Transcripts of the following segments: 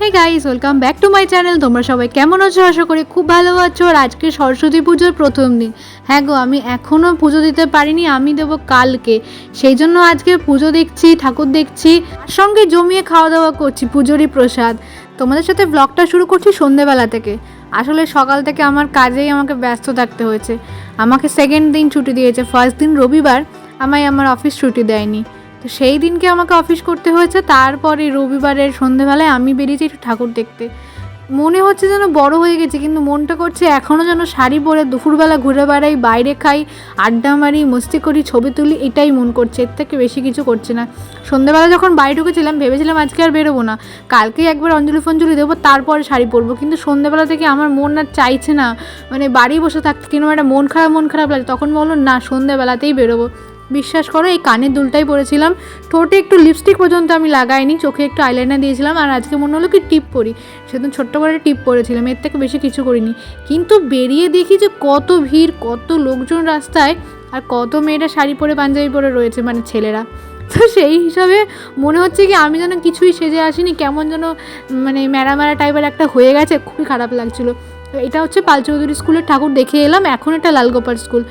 Hey guys welcome back to my channel তোমরা সবাই কেমন আছো? আশা করি খুব ভালো আছো। আর আজকে সরস্বতী পুজোর প্রথম দিন। হ্যাঁ গো, আমি এখনও পুজো দিতে পারিনি, আমি দেবো কালকে। সেই জন্য আজকে পুজো দেখছি, ঠাকুর দেখছি সঙ্গে জমিয়ে খাওয়া দাওয়া করছি, পুজোরই প্রসাদ। তোমাদের সাথে ব্লগটা শুরু করছি সন্ধেবেলা থেকে। আসলে সকাল থেকে আমার কাজেই আমাকে ব্যস্ত থাকতে হয়েছে। আমাকে সেকেন্ড দিন ছুটি দিয়েছে। ফার্স্ট দিন রবিবার আমায় আমার অফিস ছুটি দেয়নি। তো সেই দিনকে আমাকে অফিস করতে হয়েছে, তারপরে রবিবারের সন্ধেবেলায় আমি বেরিয়েছি একটু ঠাকুর দেখতে। মনে হচ্ছে যেন বড় হয়ে গেছে, কিন্তু মনটা করছে এখনও যেন শাড়ি পরে দুপুরবেলা ঘুরে বেড়াই, বাইরে খাই, আড্ডা মারি, মস্তি করি, ছবি তুলি, এটাই মন করছে, এর থেকে বেশি কিছু করছে না। সন্ধেবেলা যখন বাড়ি ঢুকেছিলাম, ভেবেছিলাম আজকে আর বেরোবো না কালকেই একবার অঞ্জলি ফঞ্জলি দেবো, তারপরে শাড়ি পরবো, কিন্তু সন্ধেবেলা থেকে আমার মন আর চাইছে না মানে বাড়ি বসে থাকতে কিংবা একটা মন খারাপ মন খারাপ লাগে, তখন বলল না, সন্ধেবেলাতেই বেরোবো। বিশ্বাস করো, এই কানের দুলটাই পরেছিলাম। ঠোঁটে একটু লিপস্টিক পর্যন্ত আমি লাগাইনি, চোখে একটু আইলাইনার দিয়েছিলাম, আর আজকে মনে হলো কি টিপ পরি। সেদিন ছোট্ট করে টিপ পরেছিলাম, এর থেকে বেশি কিছু করিনি। কিন্তু বেরিয়ে দেখি যে কত ভিড়, কত লোকজন রাস্তায়, আর কত মেয়েরা শাড়ি পরে, পাঞ্জাবি পরে রয়েছে মানে ছেলেরা। তো সেই হিসাবে মনে হচ্ছে কি আমি যেন কিছুই সেজে আসিনি, কেমন যেন মানে ম্যারা ম্যারা টাইপের একটা হয়ে গেছে, খুবই খারাপ লাগছিল। এটা হচ্ছে পালচৌধুরী স্কুলের ঠাকুর দেখে এলাম, এখন এটা লালগোপাল স্কুল।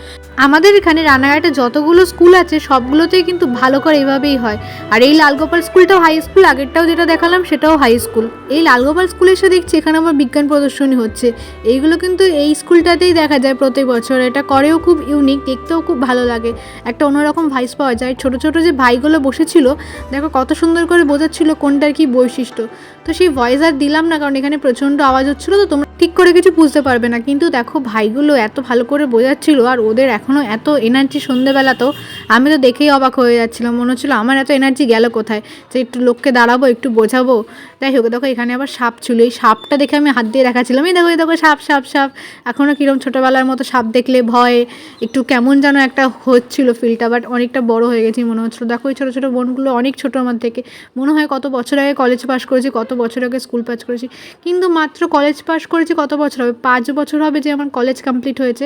আমাদের এখানে রানাঘাটে যতগুলো স্কুল আছে, সবগুলোতেই কিন্তু ভালো করে এভাবেই হয়। আর এই লালগোপাল স্কুলটাও হাই স্কুল আগেরটাও যেটা দেখালাম সেটাও হাই স্কুল এই লালগোপাল স্কুলে এসে দেখছি এখানে আমার বিজ্ঞান প্রদর্শনী হচ্ছে। এইগুলো কিন্তু এই স্কুলটাতেই দেখা যায় প্রতি বছর। এটা করেও খুব ইউনিক দেখতেও খুব ভালো লাগে। একটা অন্যরকম ভাইস পাওয়া যায়। ছোট ছোট যে ভাইগুলো বসেছিল, দেখো কত সুন্দর করে বোঝাচ্ছিল কোনটার কি বৈশিষ্ট্য। তো সেই ভয়েস আর দিলাম না, কারণ এখানে প্রচণ্ড আওয়াজ হচ্ছিল, তো তোমরা ঠিক করে কিছু বুঝতে পারবে না। কিন্তু দেখো, ভাইগুলো এত ভালো করে বোঝাচ্ছিল আর ওদের এখনও এত এনার্জি সন্ধেবেলা তো আমি তো দেখেই অবাক হয়ে যাচ্ছিলাম। মনে হচ্ছিল, আমার এত এনার্জি গেল কোথায়? যে একটু লোককে দাঁড়াবো, একটু বোঝাবো? যাই হোক, দেখো, এখানে আবার সাপ ছিল। এই সাপটা দেখে আমি হাত দিয়ে দেখাচ্ছিলাম, এই দেখো এই দেখো, সাপ সাপ সাপ। এখনও কীরকম ছোটোবেলার মতো সাপ দেখলে ভয়, একটু কেমন যেন একটা হচ্ছিল ফিলটা বাট অনেকটা বড় হয়ে গেছি মনে হচ্ছিল। দেখো, এই ছোটো ছোটো বোনগুলো অনেক ছোটো আমার থেকে। মনে হয় কত বছর আগে কলেজ পাস করেছি, কত বছর আগে স্কুল পাস করেছি। কিন্তু মাত্র কলেজ পাস করেছি কত বছর হবে? পাঁচ বছর হবে যে আমার কলেজ কমপ্লিট হয়েছে।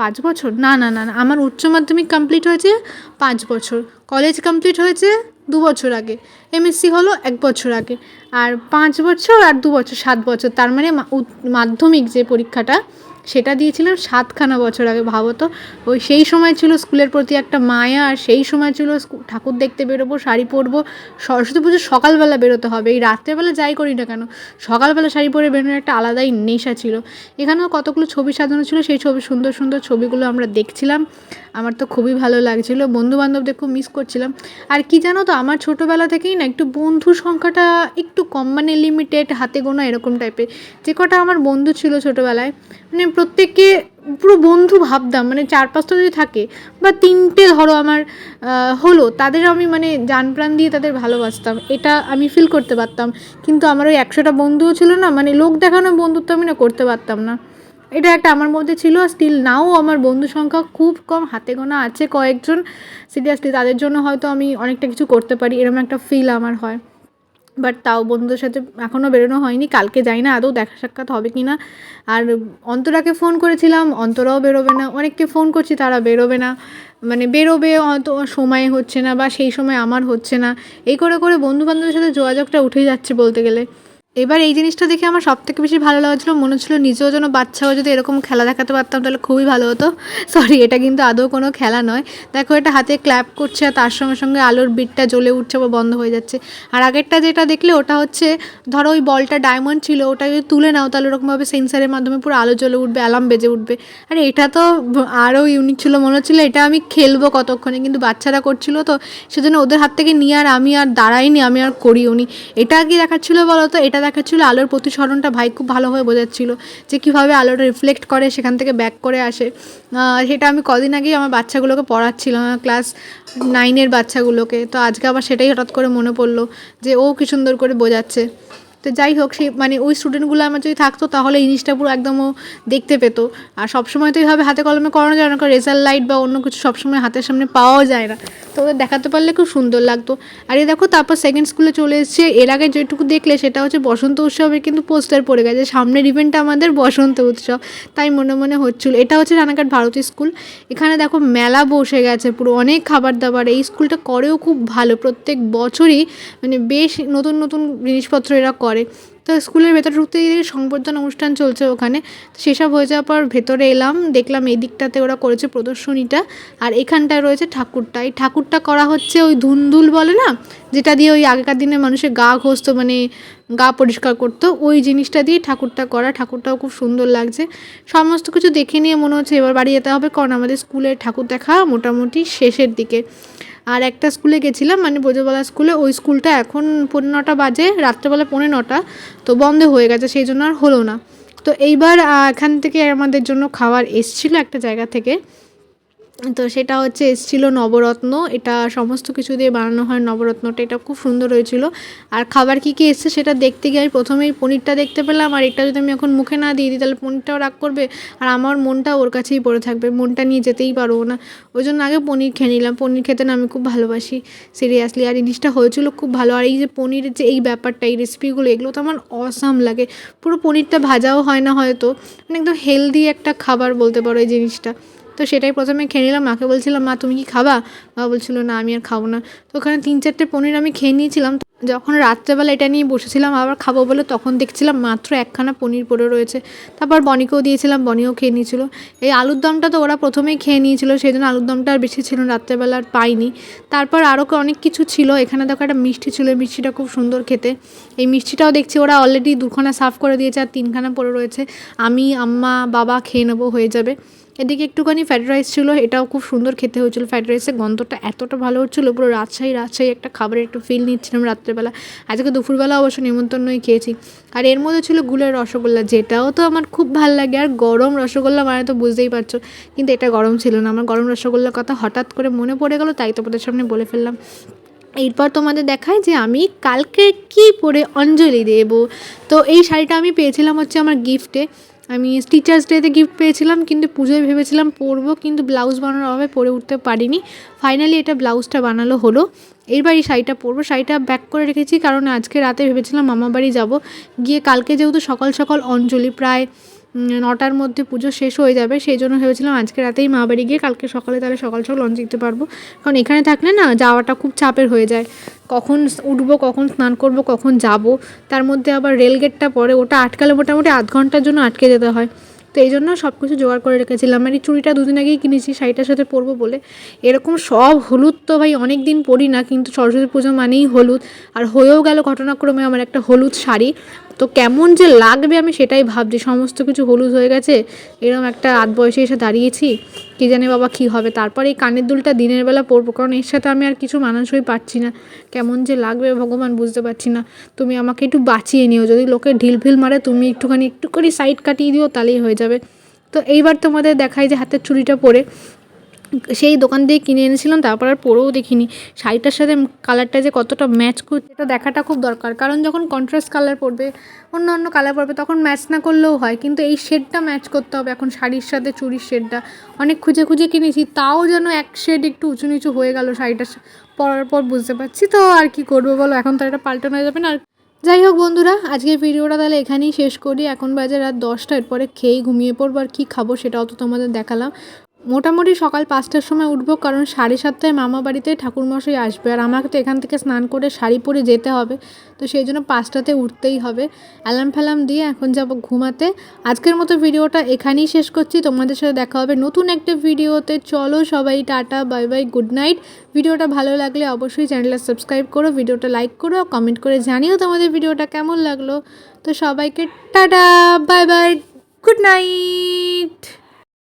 পাঁচ বছর? না না না আমার উচ্চ মাধ্যমিক কমপ্লিট হয়েছে পাঁচ বছর। কলেজ কমপ্লিট হয়েছে দু বছর আগে। এমএসসি হলো এক বছর আগে। আর পাঁচ বছর আর দু বছর, সাত বছর। তার মানে মাধ্যমিক যে পরীক্ষাটা সেটা দিয়েছিলাম সাতখানা বছর আগে, ভাবো তো। ওই সেই সময় ছিল স্কুলের প্রতি একটা মায়া, আর সেই সময় ছিল ঠাকুর দেখতে বেরোবো, শাড়ি পরবো। সরস্বতী পুজো সকালবেলা বেরোতে হবে, এই রাত্রেবেলা যাই করি না কেন? সকালবেলা শাড়ি পরে বেরোনোর একটা আলাদাই নেশা ছিল। এখানেও কতগুলো ছবি সাজানো ছিল, সেই ছবি, সুন্দর সুন্দর ছবিগুলো আমরা দেখছিলাম। আমার তো খুবই ভালো লাগছিল বন্ধু বান্ধবদের খুব মিস করছিলাম। আর কি জানো তো, আমার ছোটোবেলা থেকেই না একটু বন্ধু সংখ্যাটা একটু কম মানে লিমিটেড হাতে গোনা এরকম টাইপের যে কটা আমার বন্ধু ছিল ছোটোবেলায় মানে প্রত্যেককে পুরো বন্ধু ভাবতাম মানে চার পাঁচটা যদি থাকে বা তিনটে ধরো আমার হলো, তাদের আমি মানে জান প্রাণ দিয়ে তাদের ভালোবাসতাম, এটা আমি ফিল করতে পারতাম। কিন্তু আমার ওই একশোটা বন্ধুও ছিল না মানে লোক দেখানো বন্ধুত্ব আমি না করতে পারতাম না। এটা একটা আমার মধ্যে ছিল স্টিল নাও আমার বন্ধু সংখ্যা খুব কম, হাতে গোনা আছে কয়েকজন। সিরিয়াসলি তাদের জন্য হয়তো আমি অনেকটা কিছু করতে পারি এরকম একটা ফিল আমার হয়। বাট তাও বন্ধুদের সাথে এখনও বেরোনো হয়নি, কালকে যাই না, আদৌ দেখা সাক্ষাৎ হবে কি না আর অন্তরাকে ফোন করেছিলাম, অন্তরাও বেরোবে না, অনেককে ফোন করছি, তারা বেরোবে না। মানে বেরোবে অত সময় হচ্ছে না বা সেই সময় আমার হচ্ছে না। এই করে করে বন্ধু বান্ধবের সাথে যোগাযোগটা উঠেই যাচ্ছে বলতে গেলে। এবার এই জিনিসটা দেখে আমার সব থেকে বেশি ভালো লাগছিল, মনে হচ্ছিল নিজেও যেন বাচ্চাও যদি এরকম খেলা দেখাতে পারতাম তাহলে খুবই ভালো হতো। সরি এটা কিন্তু আদৌ কোনো খেলা নয়। দেখো, এটা হাতে ক্ল্যাপ করছে আর তার সঙ্গে সঙ্গে আলোর বিটটা জ্বলে উঠছে বা বন্ধ হয়ে যাচ্ছে। আর আগেরটা যেটা দেখলে, ওটা হচ্ছে, ধরো ওই বলটা ডায়মন্ড ছিল, ওটা যদি তুলে নাও তাহলে ওরকমভাবে সেন্সারের মাধ্যমে পুরো আলো জ্বলে উঠবে অ্যালার্ম বেজে উঠবে। আর এটা তো আরও ইউনিক ছিল, মনে হচ্ছিল এটা আমি খেলব কতক্ষণে, কিন্তু বাচ্চারা করছিল তো, সেজন্য ওদের হাত থেকে নিয়ে আর আমি আর দাঁড়াইনি, আমি আর করিও নি এটা কি দেখাচ্ছিলো বলো তো এটা দেখাচ্ছিলো আলোর প্রতিসরণটা ভাই খুব ভালোভাবে বোঝাচ্ছিল যে কীভাবে আলোটা রিফ্লেক্ট করে, সেখান থেকে ব্যাক করে আসে। সেটা আমি কদিন আগেই আমার বাচ্চাগুলোকে পড়াচ্ছিলাম আমার ক্লাস নাইনের বাচ্চাগুলোকে। তো আজকে আবার সেটাই হঠাৎ করে মনে পড়ল যে ও কি সুন্দর করে বোঝাচ্ছে। তো যাই হোক সেই মানে ওই স্টুডেন্টগুলো আমার যদি থাকতো, তাহলে এই জিনিসটা পুরো একদম ও দেখতে পেতো। আর সবসময় তো এইভাবে হাতে কলমে করানো যায় না, কারণ রেজাল্ট লাইট বা অন্য কিছু সবসময় হাতের সামনে পাওয়াও যায় না। তো ওদের দেখাতে পারলে খুব সুন্দর লাগতো। আর এই দেখো, তারপর সেকেন্ড স্কুলে চলে এসেছে। এর আগে যেটুকু দেখলে সেটা হচ্ছে বসন্ত উৎসবের কিন্তু পোস্টার পড়ে গেছে। সামনের ইভেন্টটা আমাদের বসন্ত উৎসব। তাই মনে মনে হচ্ছিল। এটা হচ্ছে রানাঘাট ভারতী স্কুল এখানে দেখো মেলা বসে গেছে পুরো। অনেক খাবার দাবার এই স্কুলটা করেও খুব ভালো। প্রত্যেক বছরই মানে বেশ নতুন নতুন জিনিসপত্র এরা করে। তো স্কুলের ভেতরে ঢুকতে গিয়ে সংবর্ধনা অনুষ্ঠান চলছে ওখানে। তো সেসব হয়ে যাওয়ার পর ভেতরে এলাম, দেখলাম এই দিকটাতে ওরা করেছে প্রদর্শনীটা আর এখানটায় রয়েছে ঠাকুরটা। এই ঠাকুরটা করা হচ্ছে ওই ধুন্দুল বলে না? যেটা দিয়ে ওই আগেকার দিনে মানুষের গা ঘষতো মানে গা পরিষ্কার করতো, ওই জিনিসটা দিয়ে ঠাকুরটা করা। ঠাকুরটাও খুব সুন্দর লাগছে। সমস্ত কিছু দেখে নিয়ে মনে হচ্ছে এবার বাড়ি যেতে হবে, কারণ আমাদের স্কুলের ঠাকুর দেখা মোটামুটি শেষের দিকে। আর একটা স্কুলে গেছিলাম মানে বোঝাবলা স্কুলে, ওই স্কুলটা এখন পনেরো নটা বাজে, রাত্রেবেলা পনেরো নটা, তো বন্ধ হয়ে গেছে, সেই জন্য আর হলো না। তো এইবার এখান থেকে আমাদের জন্য খাওয়ার এসছিল একটা জায়গা থেকে। তো সেটা হচ্ছে এসছিল নবরত্ন। এটা সমস্ত কিছু দিয়ে বানানো হয় নবরত্নটা। এটা খুব সুন্দর হয়েছিল। আর খাবার কী কী এসছে সেটা দেখতে গিয়ে আমি প্রথমেই পনিরটা দেখতে পেলাম। আর এটা যদি আমি এখন মুখে না দিয়ে দিই, তাহলে পনিরটাও রাগ করবে। আর আমার মনটা ওর কাছেই পড়ে থাকবে। মনটা নিয়ে যেতেই পারব না। ওই জন্য আগে পনির খেয়ে নিলাম। পনির খেতে না আমি খুব ভালোবাসি, সিরিয়াসলি। আর জিনিসটা হয়েছিল খুব ভালো। আর এই যে পনিরের যে এই ব্যাপারটা, এই রেসিপিগুলো, এগুলো তো আমার অসাম লাগে। পুরো পনিরটা ভাজাও হয় না হয়তো। মানে একদম হেলদি একটা খাবার বলতে পারো এই জিনিসটা। তো সেটাই প্রথমে খেয়ে নিলাম। মাকে বলছিলাম, মা, তুমি কি খাবা? মা বলছিল, না, আমি আর খাব না। তো ওখানে তিন চারটে পনির আমি খেয়ে নিয়েছিলাম। যখন রাত্রেবেলা এটা নিয়ে বসেছিলাম আবার খাব বলে, তখন দেখছিলাম মাত্র একখানা পনির পড়ে রয়েছে। তারপর বনিকেও দিয়েছিলাম, বনিও খেয়ে নিয়েছিল। এই আলুর দমটা তো ওরা প্রথমেই খেয়ে নিয়েছিল সেই জন্য আলুর দমটা আর বেশি ছিল রাত্রেবেলা আর পাইনি। তারপর আরও অনেক কিছু ছিল, এখানে দেখো একটা মিষ্টি ছিল মিষ্টিটা খুব সুন্দর খেতে। এই মিষ্টিটাও দেখছি ওরা অলরেডি দুখানা সাফ করে দিয়েছে আর তিনখানা পড়ে রয়েছে। আমি, আম্মা, বাবা খেয়ে নেব, হয়ে যাবে। এদিকে একটুখানি ফ্রাইড রাইস ছিল, এটাও খুব সুন্দর খেতে হয়েছিল। ফ্রাইড রাইসের গন্ধটা এতটা ভালো হচ্ছিল, পুরো রাজশাহী রাজশাহী একটা খাবারের একটু ফিল নিচ্ছিলাম রাত্রেবেলা। আজকে দুপুরবেলা অবশ্য নিমন্ত্রণই খেয়েছি। আর এর মধ্যে ছিল গুলের রসগোল্লা, যেটাও তো আমার খুব ভালো লাগে। আর গরম রসগোল্লা মানে তো বুঝতেই পারছ, কিন্তু এটা গরম ছিল না। আমার গরম রসগোল্লার কথা হঠাৎ করে মনে পড়ে গেলো, তাই তোমাদের সামনে বলে ফেললাম। এরপর তোমাদের দেখায় যে আমি কালকে কি পরে অঞ্জলি দেব। তো এই শাড়িটা আমি পেয়েছিলাম হচ্ছে আমার গিফটে আমি টিচার্স ডেতে গিফট পেয়েছিলাম, কিন্তু পুজোয় ভেবেছিলাম পরবো, কিন্তু ব্লাউজ বানানোর অভাবে পরে উঠতে পারিনি। ফাইনালি এটা ব্লাউজটা বানালো হলো। এরবার এই শাড়িটা পরবো। শাড়িটা ব্যাক করে রেখেছি, কারণ আজকে রাতে ভেবেছিলাম মামাবাড়ি যাব। গিয়ে কালকে যেহেতু সকাল সকাল অঞ্জলি প্রায় নটার মধ্যে পুজো শেষ হয়ে যাবে। সেই জন্য ভেবেছিলাম আজকে রাতেই মা বাড়ি গিয়ে কালকে সকালে তাহলে সকাল সকাল লঞ্চ দিতে পারব। কারণ এখানে থাকলে না যাওয়াটা খুব চাপের হয়ে যায়। কখন উঠবো, কখন স্নান করব, কখন যাব। তার মধ্যে আবার রেলগেটটা পরে ওটা আটকালে মোটামুটি আধ ঘণ্টার জন্য আটকে যেতে হয়। তো এই জন্য সব কিছু জোগাড় করে রেখেছিলাম। আর এই চুড়িটা দুদিন আগেই কিনেছি, শাড়িটার সাথে পরবো বলে। এরকম সব হলুদ তো ভাই অনেক দিন পরি না, কিন্তু সরস্বতী পুজো মানেই হলুদ। আর হয়েও গেল ঘটনাক্রমে আমার একটা হলুদ শাড়ি। তো কেমন যে লাগবে আমি সেটাই ভাবছি। সমস্ত কিছু হলুদ হয়ে গেছে এরকম একটা আধ বয়সে এসে দাঁড়িয়েছি। কি জানে বাবা কি হবে? তারপর এই কানের দুলটা দিনের বেলা পরবো, কারণ এর সাথে আমি আর কিছু মানানসই পাচ্ছি না। কেমন যে লাগবে ভগবান বুঝতে পারছি না। তুমি আমাকে একটু বাঁচিয়ে নিও, যদি লোকে ঢিল ফিল মারে, তুমি একটুখানি, একটু করে সাইড কাটিয়ে দিও, তাহলেই হয়ে যাবে। তো এইবার তোমাদের দেখাই যে হাতের চুড়িটা পরে। সেই দোকান দিয়ে কিনে এনেছিলাম, তারপর আর পরেও দেখিনি। শাড়িটার সাথে কালারটা যে কতটা ম্যাচ করছে এটা দেখাটা খুব দরকার। কারণ যখন কন্ট্রাস্ট কালার পরবে অন্য অন্য কালার পড়বে, তখন ম্যাচ না করলেও হয়। কিন্তু এই শেডটা ম্যাচ করতে হবে। এখন শাড়ির সাথে চুরির শেডটা অনেক খুঁজে খুঁজে কিনেছি, তাও যেন এক শেড একটু উঁচু নিচু হয়ে গেল শাড়িটা পরার পর বুঝতে পারছি। তো আর কি করব বলো? এখন তো এটা পাল্টানো যাবে না। আর যাই হোক বন্ধুরা, আজকের ভিডিওটা তাহলে এখানেই শেষ করি। এখন বাজে রাত দশটা, এরপরে খেয়েই ঘুমিয়ে পড়ব। আর কী খাব সেটাও তো তোমাদের দেখালাম। মোটামুটি সকাল পাঁচটার সময় উঠবো, কারণ সাড়ে সাতটায় মামা বাড়িতে ঠাকুরমশাই আসবে। আর আমাকে তো এখান থেকে স্নান করে শাড়ি পরে যেতে হবে, তো সেই জন্য পাঁচটাতে উঠতেই হবে। অ্যালার্ম ফ্যালার্ম দিয়ে এখন যাব ঘুমাতে। আজকের মতো ভিডিওটা এখানেই শেষ করছি। তোমাদের সাথে দেখা হবে নতুন একটা ভিডিওতে। চলো সবাই tata, bye bye, good night. ভিডিওটা ভালো লাগলে অবশ্যই চ্যানেলটা সাবস্ক্রাইব করো, ভিডিওটা লাইক করো, কমেন্ট করে জানিও তোমাদের ভিডিওটা কেমন লাগল। তো সবাইকে tata, bye bye, good night.